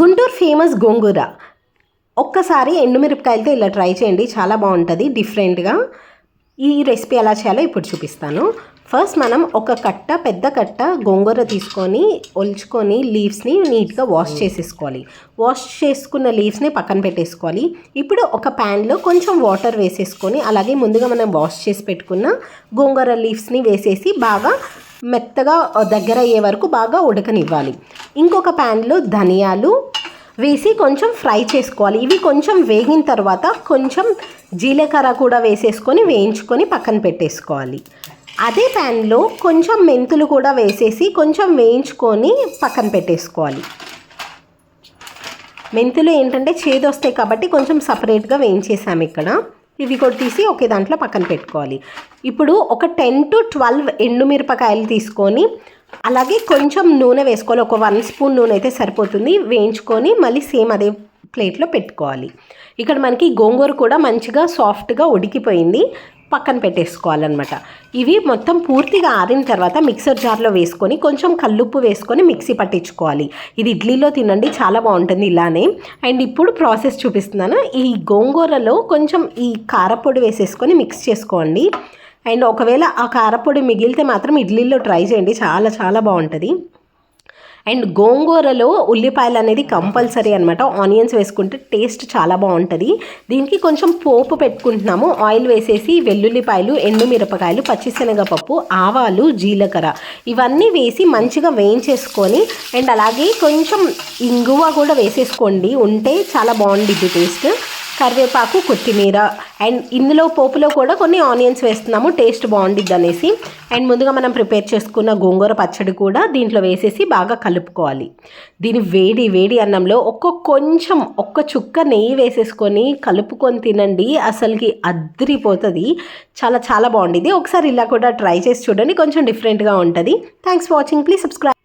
Guntur famous గోంగూర. ఒక్కసారి ఎండుమిరపకాయలతో ఇలా try చేయండి చాలా బాగుంటుంది డిఫరెంట్గా. ఈ రెసిపీ ఎలా చేయాలో ఇప్పుడు చూపిస్తాను. ఫస్ట్ మనం ఒక కట్ట పెద్ద కట్ట గోంగూర తీసుకొని ఒలుచుకొని లీవ్స్ని నీట్గా వాష్ చేసేసుకోవాలి. వాష్ చేసుకున్న లీవ్స్ని పక్కన పెట్టేసుకోవాలి. ఇప్పుడు ఒక ప్యాన్లో కొంచెం వాటర్ వేసేసుకొని అలాగే ముందుగా మనం వాష్ చేసి పెట్టుకున్న గోంగూర లీవ్స్ని వేసేసి బాగా మెత్తగా దగ్గర అయ్యే వరకు బాగా ఉడకనివ్వాలి. ఇంకొక ప్యాన్లో ధనియాలు వేసి కొంచెం ఫ్రై చేసుకోవాలి. ఇవి కొంచెం వేగిన తర్వాత కొంచెం జీలకర్ర కూడా వేసేసుకొని వేయించుకొని పక్కన పెట్టేసుకోవాలి. అదే ప్యాన్లో కొంచెం మెంతులు కూడా వేసేసి కొంచెం వేయించుకొని పక్కన పెట్టేసుకోవాలి. మెంతులు ఏంటంటే చేదు వస్తాయి కాబట్టి కొంచెం సపరేట్గా వేయించేసాము ఇక్కడ. ఇవి కూడా తీసి ఒకే దాంట్లో పక్కన పెట్టుకోవాలి. ఇప్పుడు ఒక టెన్ టు ట్వెల్వ్ ఎండుమిరపకాయలు తీసుకొని అలాగే కొంచెం నూనె వేసుకోవాలి. ఒక వన్ స్పూన్ నూనె అయితే సరిపోతుంది. వేయించుకొని మళ్ళీ సేమ్ అదే ప్లేట్లో పెట్టుకోవాలి. ఇక్కడ మనకి గోంగూర కూడా మంచిగా సాఫ్ట్గా ఉడికిపోయింది. పక్కన పెట్టేసుకోవాలన్నమాట. ఇవి మొత్తం పూర్తిగా ఆరిన తర్వాత మిక్సర్ జార్లో వేసుకొని కొంచెం కల్లుప్పు వేసుకొని మిక్సీ పట్టించుకోవాలి. ఇది ఇడ్లీలో తినండి చాలా బాగుంటుంది ఇలానే. అండ్ ఇప్పుడు ప్రాసెస్ చూపిస్తున్నాను. ఈ గోంగూరలో కొంచెం ఈ కారపొడి వేసేసుకొని మిక్స్ చేసుకోండి. అండ్ ఒకవేళ ఆ కారపొడి మిగిలితే మాత్రం ఇడ్లీలో ట్రై చేయండి. చాలా చాలా బాగుంటుంది. అండ్ గోంగూరలో ఉల్లిపాయలు అనేది కంపల్సరీ అనమాట ఆనియన్స్ వేసుకుంటే టేస్ట్ చాలా బాగుంటుంది. దీనికి కొంచెం పోపు పెట్టుకుంటున్నాము. ఆయిల్ వేసేసి వెల్లుల్లిపాయలు ఎండుమిరపకాయలు పచ్చిశనగపప్పు ఆవాలు జీలకర్ర ఇవన్నీ వేసి మంచిగా వేయించేసుకొని అండ్ అలాగే కొంచెం ఇంగువ కూడా వేసేసుకోండి. ఉంటే చాలా బాగుండిద్ది టేస్ట్. కరివేపాకు కొత్తిమీర అండ్ ఇందులో పోపులో కూడా కొన్ని ఆనియన్స్ వేస్తున్నాము టేస్ట్ బాగుండిద్ది అనేసి అండ్ ముందుగా మనం ప్రిపేర్ చేసుకున్న గోంగూర పచ్చడి కూడా దీంట్లో వేసేసి బాగా కలుపుకోవాలి. దీని వేడి వేడి అన్నంలో ఒక్క కొంచెం ఒక్క చుక్క నెయ్యి వేసేసుకొని కలుపుకొని తినండి. అసలుకి అద్దరిపోతుంది చాలా చాలా బాగుండిద్ది. ఒకసారి ఇలా కూడా ట్రై చేసి చూడండి. కొంచెం డిఫరెంట్గా ఉంటుంది. Thanks for watching please subscribe